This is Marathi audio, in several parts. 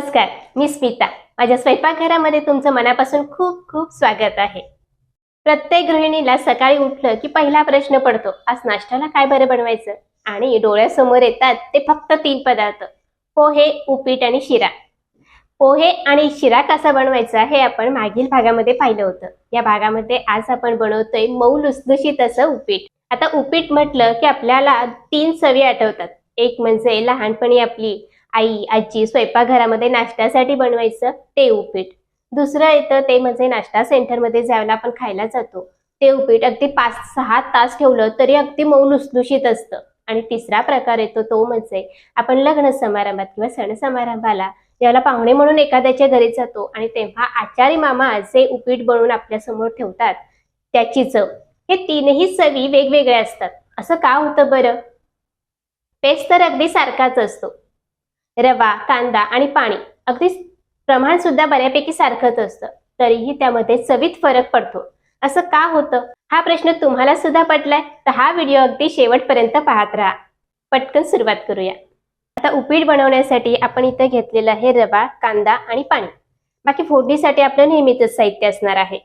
नमस्कार मी स्मिता. माझ्या स्वयंपाकघरामध्ये तुमचं मनापासून खूप खूप स्वागत आहे. प्रत्येक गृहिणीला सकाळी उठलं की पहिला प्रश्न पडतो आज नाश्त्याला काय बरं बनवायचं? आणि डोळ्यासमोर येतात ते फक्त तीन पदार्थ पोहे उपीट आणि शिरा. पोहे आणि शिरा कसा बनवायचा हे आपण मागील भागामध्ये पाहिलं होतं. या भागामध्ये आज आपण बनवतोय मऊ लुसलुशीत असं उपीट. आता उपीट म्हटलं की आपल्याला तीन सवी आठवतात. एक म्हणजे लहानपणी आपली आई आजी स्वयंपाकघरामध्ये नाश्त्यासाठी बनवायचं ते उपीट दुसरं येतं ते म्हणजे नाश्ता सेंटरमध्ये ज्यावेळेला आपण खायला जातो ते उपीट अगदी पाच सहा तास ठेवलं तरी अगदी मऊ लुसलुशीत असतं. आणि तिसरा प्रकार येतो तो म्हणजे आपण लग्न समारंभात किंवा सण समारंभाला ज्याला पाहुणे म्हणून एखाद्याच्या घरी जातो आणि तेव्हा आचारी मामा जे उपीट बनवून आपल्यासमोर ठेवतात त्याची चव. हे तीनही चवी वेगवेगळ्या असतात. असं का होतं बरं? पेस्ट तर अगदी सारखाच असतो. रवा कांदा आणि पाणी अगदी प्रमाण सुद्धा बऱ्यापैकी सारखंच असतं. तरीही त्यामध्ये चवीत फरक पडतो. असं का होतं? हा प्रश्न तुम्हाला सुद्धा पटलाय? तर हा व्हिडिओ अगदी शेवटपर्यंत पाहत राहा. पटकन सुरुवात करूया. आता उपीट बनवण्यासाठी आपण इथं घेतलेलं आहे रवा कांदा आणि पाणी. बाकी फोडणीसाठी आपलं नेहमीच साहित्य असणार आहे.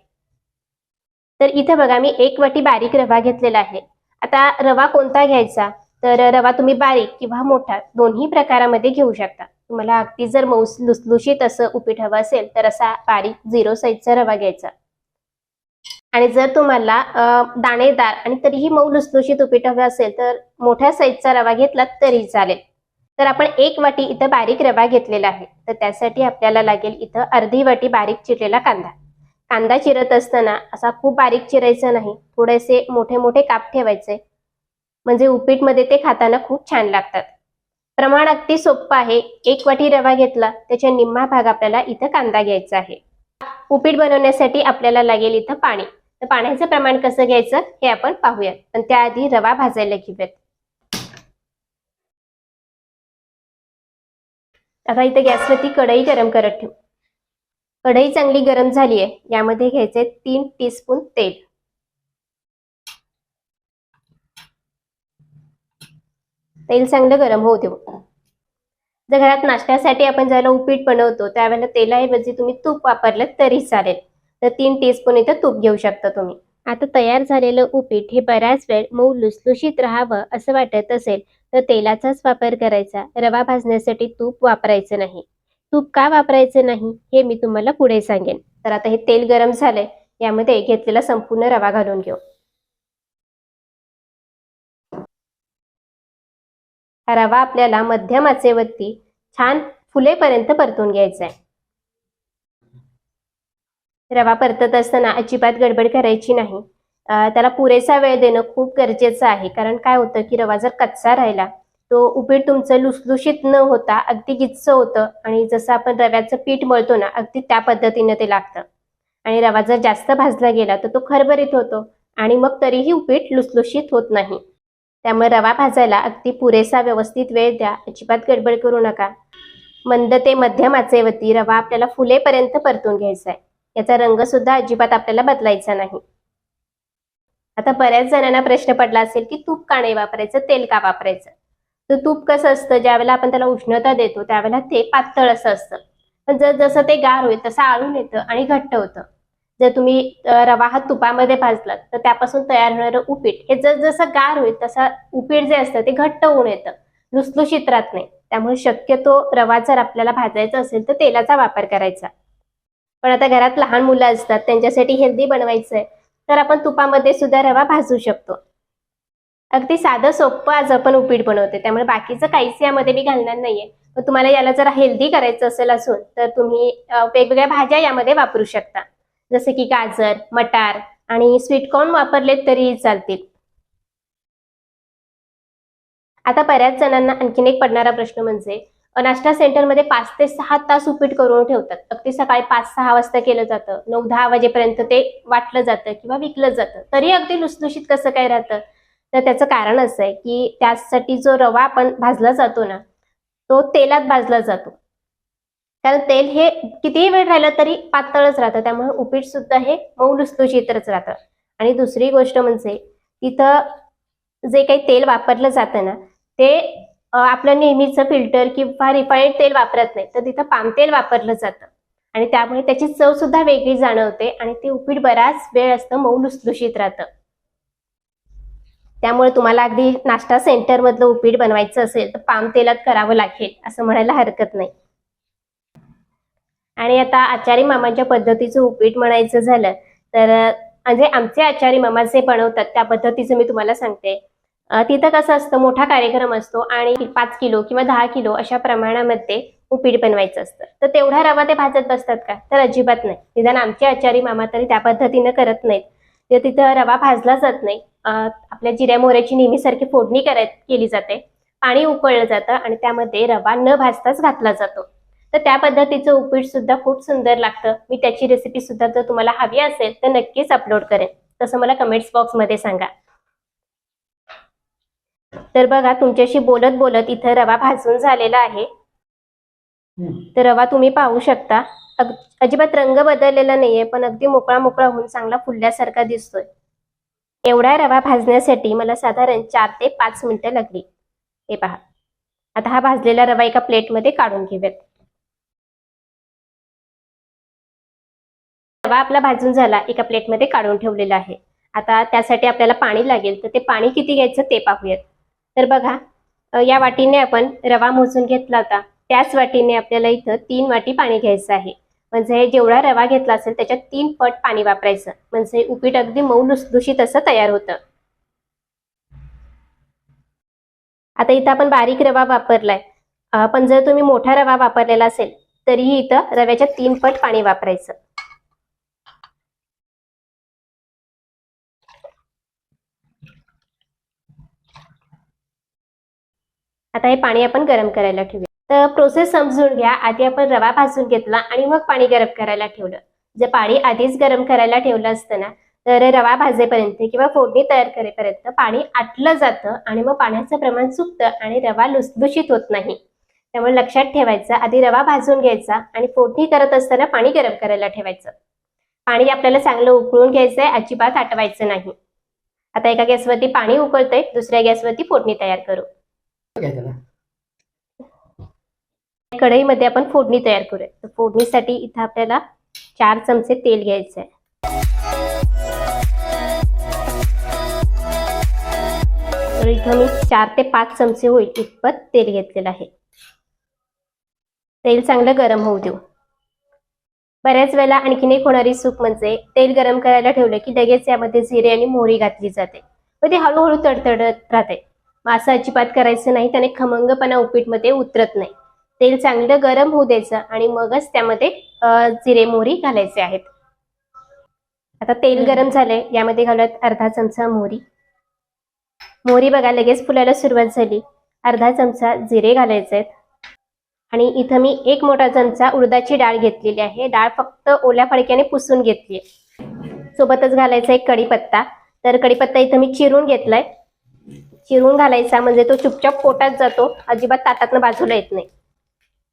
तर इथं बघा मी एक वाटी बारीक रवा घेतलेला आहे. आता रवा कोणता घ्यायचा? तर रवा तुम्ही बारीक किंवा मोठा दोन्ही प्रकारामध्ये घेऊ शकता. तुम्हाला अगदी जर मौस लुसलुशीत असं उपीट हवं असेल तर असा बारीक झिरो साईजचा रवा घ्यायचा. आणि जर तुम्हाला दाणेदार आणि तरीही मऊ लुसलुशीत उपीट हवं असेल तर मोठ्या साईजचा रवा घेतला तरी चालेल. तर आपण एक वाटी इथं बारीक रवा घेतलेला आहे. तर त्यासाठी आपल्याला लागेल इथं अर्धी वाटी बारीक चिरलेला कांदा. कांदा चिरत असताना असा खूप बारीक चिरायचा नाही. थोडेसे मोठे मोठे काप ठेवायचे. म्हणजे उपीटमध्ये ते खाताना खूप छान लागतात. प्रमाण अगदी सोपं आहे. एक वाटी रवा घेतला त्याच्या निम्मा भाग आपल्याला इथं कांदा घ्यायचा आहे. उपीट बनवण्यासाठी आपल्याला लागेल इथं पाणी. तर पाण्याचं प्रमाण कसं घ्यायचं हे आपण पाहूयात. पण त्याआधी रवा भाजायला घेऊयात. आता इथं गॅसवरती कढई गरम करत ठेवू. कढई चांगली गरम झाली आहे यामध्ये घ्यायचे तीन टीस्पून तेल. तेल चांगलं गरम होऊ देऊ. जर घरात नाश्त्यासाठी आपण ज्याला उपीट बनवतो त्यावेळेला तेलाऐवजी तुम्ही तूप वापरलं तरी चालेल. तर तीन टीस्पून इथं तूप घेऊ शकता तुम्ही. आता तयार झालेलं उपीट हे बऱ्याच वेळ मऊ लुसलुशीत राहावं असं वाटत असेल तर तेलाचाच वापर करायचा. रवा भाजण्यासाठी तूप वापरायचं नाही. तूप का वापरायचं नाही हे मी तुम्हाला पुढे सांगेन. तर आता हे तेल गरम झालंय यामध्ये घेतलेला संपूर्ण रवा घालून घेऊ. हा रवा आपल्याला मध्यम आचेवरती छान फुलेपर्यंत परतून घ्यायचा आहे रवा परतत असताना अजिबात गडबड करायची नाही. त्याला पुरेसा वेळ देणं खूप गरजेचं आहे. कारण काय होतं की रवा जर कच्चा राहिला तो उपीट तुमचं लुसलुशीत न होता अगदी गिच्च होतं आणि जसं आपण रव्याचं पीठ मळतो ना अगदी त्या पद्धतीनं ते लागतं. आणि रवा जर जास्त भाजला गेला तर तो खरबरीत होतो आणि मग तरीही उपीट लुसलुशीत होत नाही. त्यामुळे रवा भाजायला अगदी पुरेसा व्यवस्थित वेळ द्या. अजिबात गडबड करू नका. मंद ते मध्यम आचेवरती रवा आपल्याला फुलेपर्यंत परतून घ्यायचा आहे. याचा रंग सुद्धा अजिबात आपल्याला बदलायचा नाही. आता बऱ्याच जणांना प्रश्न पडला असेल की तूप का नाही वापरायचं तेल का वापरायचं? तर तूप कसं असतं? ज्यावेळेला आपण त्याला उष्णता देतो त्यावेळेला ते पातळ असं असतं. पण जर जसं ते गार होईल तसं आळून येतं आणि घट्ट होतं. जर तुम्ही रवा हा तुपामध्ये भाजलात तर त्यापासून तयार होणारं उपीट हे जर जसं गार होईल तसं उपीट जे असतं ते घट्ट होऊन येतं. लुसलुशीत राहत नाही. त्यामुळे शक्यतो रवा जर आपल्याला भाजायचा असेल तर तेलाचा वापर करायचा. पण आता घरात लहान मुलं असतात त्यांच्यासाठी हेल्दी बनवायचं आहे तर आपण तुपामध्ये सुद्धा रवा भाजू शकतो. अगदी साधं सोपं आज आपण उपीट बनवते त्यामुळे बाकीचं काहीच यामध्ये मी घालणार नाहीये. पण तुम्हाला याला जरा हेल्दी करायचं असेल असून तर तुम्ही वेगवेगळ्या भाज्या यामध्ये वापरू शकता. जसे की गाजर मटार आणि स्वीटकॉर्न वापरले तरी चालतील. आता बऱ्याच जणांना आणखीन एक पडणारा प्रश्न म्हणजे नाश्ता सेंटरमध्ये पाच ते सहा तास उपीट करून ठेवतात. अगदी सकाळी पाच सहा वाजता केलं जातं. नऊ दहा वाजेपर्यंत ते वाटलं जातं किंवा विकलं जातं. तरी अगदी लुसलुशीत कसं काय राहतं? तर त्याचं कारण असं आहे की त्यासाठी जो रवा आपण भाजला जातो ना तो तेलात भाजला जातो. कारण तेल हे कितीही वेळ राहिलं तरी पातळच राहतं. त्यामुळे उपीट सुद्धा हे मऊ लुसलुशीतच राहतं. आणि दुसरी गोष्ट म्हणजे तिथं जे काही तेल वापरलं जातं ना ते आपलं नेहमीचं फिल्टर किंवा रिफाईंड तेल वापरत नाही. तर तिथं पाम तेल वापरलं जातं. आणि त्यामुळे त्याची चव सुद्धा वेगळी जाणवते आणि ते उपीट बराच वेळ असतं मऊ लुसलुशीत राहतं. त्यामुळे तुम्हाला अगदी नाश्ता सेंटर मधलं उपीट बनवायचं असेल तर पाम तेलात करावं लागेल असं म्हणायला हरकत नाही. आणि आता आचारी मामाच्या पद्धतीचं उपीट म्हणायचं झालं तर म्हणजे आमचे आचारी मामा जे बनवतात त्या पद्धतीचं मी तुम्हाला सांगते. तिथं कसं असतं मोठा कार्यक्रम असतो आणि पाच किलो किंवा दहा किलो अशा प्रमाणामध्ये उपीट बनवायचं असतं. तर तेवढा रवा ते भाजत बसतात का? तर अजिबात नाही. निदान आमचे आचारी मामा तरी त्या पद्धतीनं करत नाहीत. तर तिथं रवा भाजला जात नाही. आपल्या जिऱ्या मोहऱ्याची नेहमीसारखी फोडणी कराय केली जाते. पाणी उकळलं जातं आणि त्यामध्ये रवा न भाजताच घातला जातो. तर त्या पद्धतीचं उपीट सुद्धा खूप सुंदर लागतं. मी त्याची रेसिपी सुद्धा जर तुम्हाला हवी असेल तर नक्कीच अपलोड करेन. तसं मला कमेंट्स बॉक्समध्ये सांगा. तर बघा तुमच्याशी बोलत बोलत इथं रवा भाजून झालेला आहे. तर रवा तुम्ही पाहू शकता. अजिबात रंग बदललेला नाहीये पण अगदी मोकळा मोकळा होऊन चांगला फुलल्यासारखा दिसतोय. एवढा रवा भाजण्यासाठी मला साधारण चार ते पाच मिनिटं लागली. हे पहा. आता हा भाजलेला रवा एका प्लेटमध्ये काढून घेऊयात. रवा आपला भाजून झाला एका प्लेटमध्ये काढून ठेवलेला आहे. आता त्यासाठी आपल्याला पाणी लागेल तर ते पाणी किती घ्यायचं ते पाहूयात. तर बघा या वाटीने आपण रवा मोजून घेतला होता. त्याच वाटीने आपल्याला इथं तीन वाटी पाणी घ्यायचं आहे. म्हणजे जेवढा रवा घेतला असेल त्याच्यात तीन पट पाणी वापरायचं. म्हणजे उपीट अगदी मऊ दूषित असं तयार होतं. आता इथं आपण बारीक रवा वापरलाय. पण जर तुम्ही मोठा रवा वापरलेला असेल तरीही इथं रव्याच्या तीन पट पाणी वापरायचं. आता हे पाणी आपण गरम करायला ठेवूया. तर प्रोसेस समजून घ्या. आधी आपण रवा भाजून घेतला आणि मग पाणी गरम करायला ठेवलं. जर पाणी आधीच गरम करायला ठेवलं असतं ना तर रवा भाजेपर्यंत किंवा फोडणी तयार करेपर्यंत पाणी आटलं जातं आणि मग पाण्याचं प्रमाण चुकतं आणि रवा लुसलुशीत होत नाही. त्यामुळे लक्षात ठेवायचं आधी रवा भाजून घ्यायचा आणि फोडणी करत असताना पाणी गरम करायला ठेवायचं. पाणी आपल्याला चांगलं उकळून घ्यायचंय अजिबात आटवायचं नाही. आता एका गॅसवरती पाणी उकळतंय दुसऱ्या गॅसवरती फोडणी तयार करू. कढईमध्ये आपण फोडणी तयार करूया. तर फोडणीसाठी इथं आपल्याला चार चमचे तेल घ्यायचं आहे तर इथं मी चार ते पाच चमचे होईल इतपत तेल घेतलेलं आहे. तेल चांगलं गरम होऊ देऊ. बऱ्याच वेळेला आणखीन एक होणारी सूप म्हणजे तेल गरम करायला ठेवलं की लगेच यामध्ये जिरे आणि मोहरी घातली जाते. व ते हळूहळू तडतडत राहते. मग असं अजिबात करायचं नाही त्याने खमंगपणा उपीटमध्ये उतरत नाही. तेल चांगलं गरम होऊ द्यायचं आणि मगच त्यामध्ये जिरे मोहरी घालायचे आहेत. आता तेल गरम झालंय यामध्ये घालत अर्धा चमचा मोहरी. मोहरी बघा लगेच फुलायला सुरुवात झाली. अर्धा चमचा जिरे घालायचे आहेत. आणि इथं मी एक मोठा चमचा उडदाची डाळ घेतलेली आहे. डाळ फक्त ओल्या फडक्याने पुसून घेतली सोबतच घालायचा एक कढीपत्ता. तर कढीपत्ता इथं मी चिरून घेतलाय. चिरून घालायचा म्हणजे तो चुपचाप पोटात जातो. अजिबात ताटातनं बाजूला येत नाही.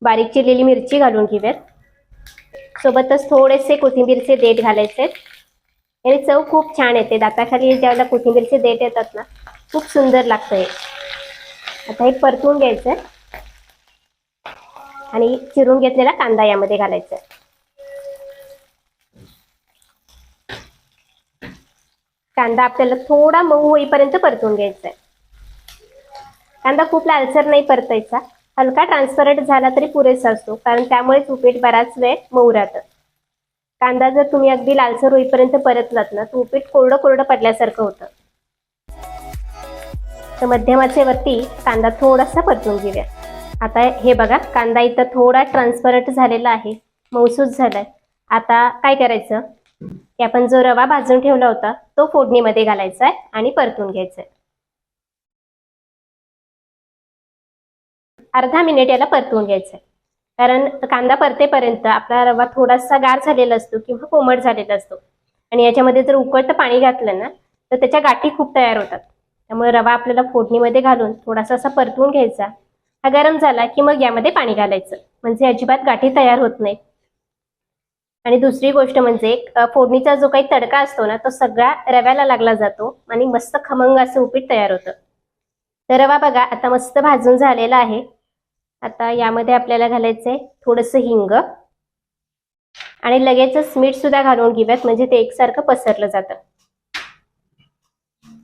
बारीक चिरलेली मिरची घालून घेऊयात सोबतच थोडेसे कोथिंबीरचे देठ घालायचे. आणि चव खूप छान येते. दाताखाली ज्यावेळेला कोथिंबीरचे देठ येतात ना खूप सुंदर लागतं हे. आता हे परतून घ्यायचं. आणि चिरून घेतलेला कांदा यामध्ये घालायचा. कांदा आपल्याला थोडा मऊ होईपर्यंत परतून घ्यायचा. आहे कांदा खूप लालसर नाही परतायचा. हलका ट्रान्सपरंट झाला तरी पुरेसा असतो कारण त्यामुळेच उपीट बराच वेळ मऊ राहतं कांदा जर तुम्ही अगदी लालसर होईपर्यंत परतलात ना तर उपीट कोरडं कोरडं पडल्यासारखं होतं. तर मध्यमाचे वरती कांदा थोडासा परतून घेऊया. आता हे बघा कांदा इथं थोडा ट्रान्सपरंट झालेला आहे मौसूस झालाय. आता काय करायचं? की आपण जो रवा भाजून ठेवला होता तो फोडणीमध्ये घालायचा आहे आणि परतून घ्यायचा आहे. अर्धा मिनिट याला परतवून घ्यायचं आहे कारण कांदा परतेपर्यंत आपला रवा थोडासा गार झालेला असतो किंवा कोमट झालेला असतो. आणि याच्यामध्ये जर उकळतं पाणी घातलं ना तर त्याच्या गाठी खूप तयार होतात. त्यामुळे रवा आपल्याला फोडणीमध्ये घालून थोडासा असा परतवून घ्यायचा. हा गरम झाला की मग यामध्ये पाणी घालायचं. म्हणजे अजिबात गाठी तयार होत नाही आणि दुसरी गोष्ट म्हणजे फोडणीचा जो काही तडका असतो ना तो सगळा रव्याला लागला जातो आणि मस्त खमंग असं उपीट तयार होतं. तर रवा बघा आता मस्त भाजून झालेला आहे. आता यामध्ये आपल्याला घालायचं आहे थोडंसं हिंग. आणि लगेचच मीठ सुद्धा घालून घेऊयात म्हणजे ते एकसारखं पसरलं जातं.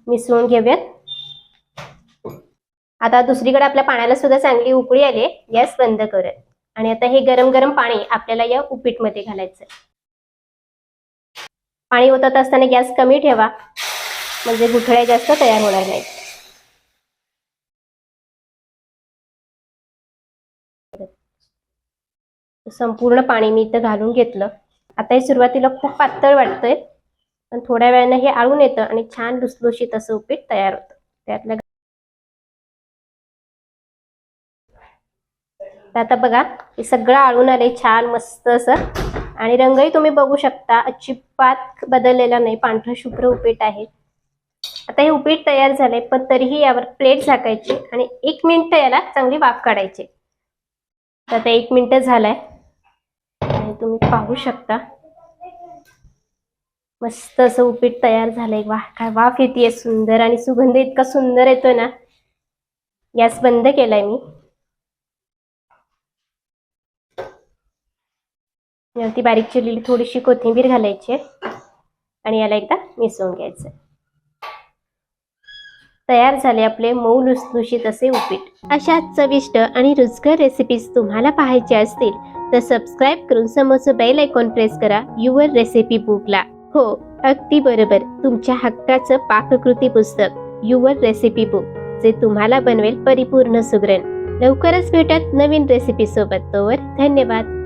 मिसळून घेऊयात. आता दुसरीकडे आपल्या पाण्याला सुद्धा चांगली उकळी आली गॅस बंद करत आणि आता हे गरम गरम पाणी आपल्याला या उपीटमध्ये घालायचं पाणी ओतत असताना गॅस कमी ठेवा. म्हणजे गुठळ्या जास्त तयार होणार नाहीत. संपूर्ण पाणी मी इथं घालून घेतलं. आता हे सुरुवातीला खूप पातळ वाटतंय पण थोड्या वेळानं हे आळून येतं आणि छान लुसलुशीत असं उपीट तयार होतं. त्यातलं आता बघा हे सगळं आळून आले छान मस्त असं. आणि रंगही तुम्ही बघू शकता अजिबात बदललेला नाही पांढरं शुभ्र उपीट आहे. आता हे उपीट तयार झालंय पण तरीही यावर प्लेट झाकायची आणि एक मिनिट याला चांगली वाफ काढायची. आता एक मिनिट झालाय. आहे तुम्ही पाहू शकता. मस्त असं उपीट तयार झालंय. वाह काय वाफ येते सुंदर आणि सुगंध इतका सुंदर येतोय ना. गॅस बंद केलाय मी. यावरती बारीक चिरलेली थोडीशी कोथिंबीर घालायची आणि याला एकदा मिसळून घ्यायचं तयार झाले आपले मऊ लुसलुशीत असे उपीट. अशा चविष्ट आणि रुचकर रेसिपीज तुम्हाला पाहायच्या असतील तर सबस्क्राईब करून समोरचं बेल आयकॉन प्रेस करा. युवर रेसिपी बुकला हो अगदी बरोबर. तुमच्या हक्काचं पाककृती पुस्तक. युवर रेसिपी बुक जे तुम्हाला बनवेल परिपूर्ण सुग्रण. लवकरच भेटत नवीन रेसिपी सोबत. तोवर धन्यवाद.